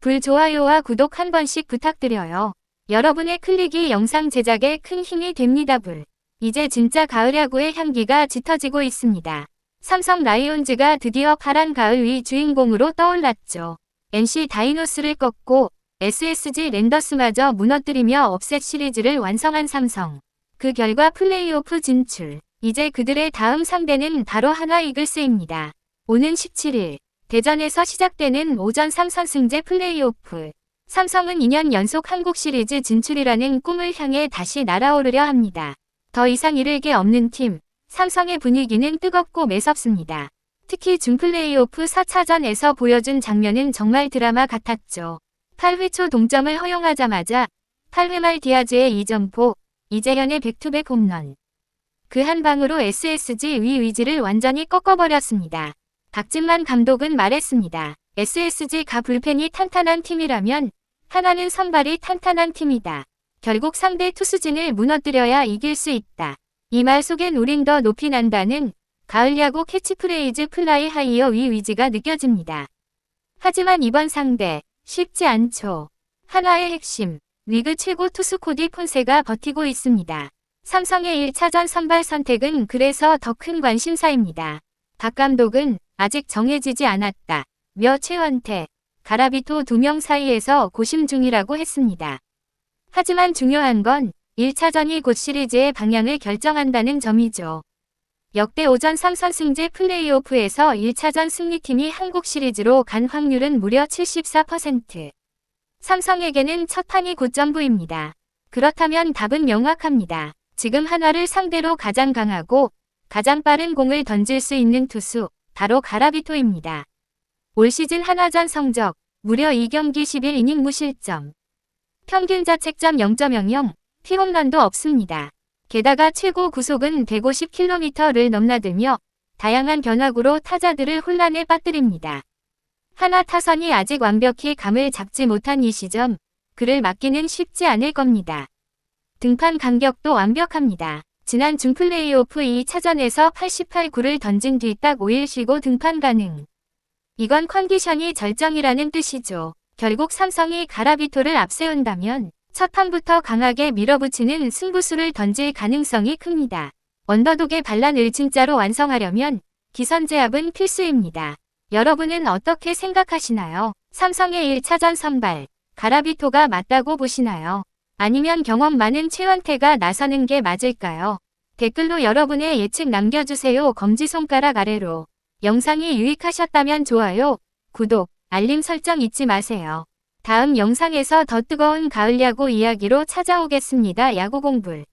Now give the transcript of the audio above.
불 좋아요와 구독 한 번씩 부탁드려요. 여러분의 클릭이 영상 제작에 큰 힘이 됩니다. 불. 이제 진짜 가을 야구의 향기가 짙어지고 있습니다. 삼성 라이온즈가 드디어 파란 가을 위 주인공으로 떠올랐죠. NC 다이노스를 꺾고 SSG 랜더스마저 무너뜨리며 업셋 시리즈를 완성한 삼성. 그 결과 플레이오프 진출. 이제 그들의 다음 상대는 바로 한화 이글스입니다. 오는 17일 대전에서 시작되는 오전 3선승제 플레이오프. 삼성은 2년 연속 한국 시리즈 진출이라는 꿈을 향해 다시 날아오르려 합니다. 더 이상 이를 게 없는 팀, 삼성의 분위기는 뜨겁고 매섭습니다. 특히 준플레이오프 4차전에서 보여준 장면은 정말 드라마 같았죠. 8회 초 동점을 허용하자마자 8회 말 디아즈의 2점포, 이재현의 백투백 홈런. 그 한 방으로 SSG 위 위지를 완전히 꺾어버렸습니다. 박진만 감독은 말했습니다. SSG가 불펜이 탄탄한 팀이라면 하나는 선발이 탄탄한 팀이다. 결국 상대 투수진을 무너뜨려야 이길 수 있다. 이 말 속엔 우린 더 높이 난다는 가을 야구 캐치프레이즈 플라이 하이어 위 위지가 느껴집니다. 하지만 이번 상대 쉽지 않죠. 하나의 핵심, 리그 최고 투수 코디 폰세가 버티고 있습니다. 삼성의 1차전 선발 선택은 그래서 더 큰 관심사입니다. 박 감독은 아직 정해지지 않았다. 며 최원태, 가라비토 두 명 사이에서 고심 중이라고 했습니다. 하지만 중요한 건 1차전이 곧 시리즈의 방향을 결정한다는 점이죠. 역대 오전 3선 승제 플레이오프에서 1차전 승리팀이 한국 시리즈로 간 확률은 무려 74%. 삼성에게는 첫 판이 고점부입니다. 그렇다면 답은 명확합니다. 지금 한화를 상대로 가장 강하고 가장 빠른 공을 던질 수 있는 투수, 바로 가라비토입니다. 올 시즌 한화전 성적, 무려 2경기 11이닝 무실점. 평균 자책점 0.00, 피홈런도 없습니다. 게다가 최고 구속은 150km를 넘나들며 다양한 변화구로 타자들을 혼란에 빠뜨립니다. 하나 타선이 아직 완벽히 감을 잡지 못한 이 시점, 그를 막기는 쉽지 않을 겁니다. 등판 간격도 완벽합니다. 지난 중 플레이오프 2차전에서 88구를 던진 뒤 딱 5일 쉬고 등판 가능. 이건 컨디션이 절정이라는 뜻이죠. 결국 삼성이 가라비토를 앞세운다면 첫 판부터 강하게 밀어붙이는 승부수를 던질 가능성이 큽니다. 언더독의 반란을 진짜로 완성하려면 기선제압은 필수입니다. 여러분은 어떻게 생각하시나요? 삼성의 1차전 선발, 가라비토가 맞다고 보시나요? 아니면 경험 많은 최원태가 나서는 게 맞을까요? 댓글로 여러분의 예측 남겨주세요. 검지손가락 아래로. 영상이 유익하셨다면 좋아요, 구독, 알림 설정 잊지 마세요. 다음 영상에서 더 뜨거운 가을 야구 이야기로 찾아오겠습니다. 야구 공불.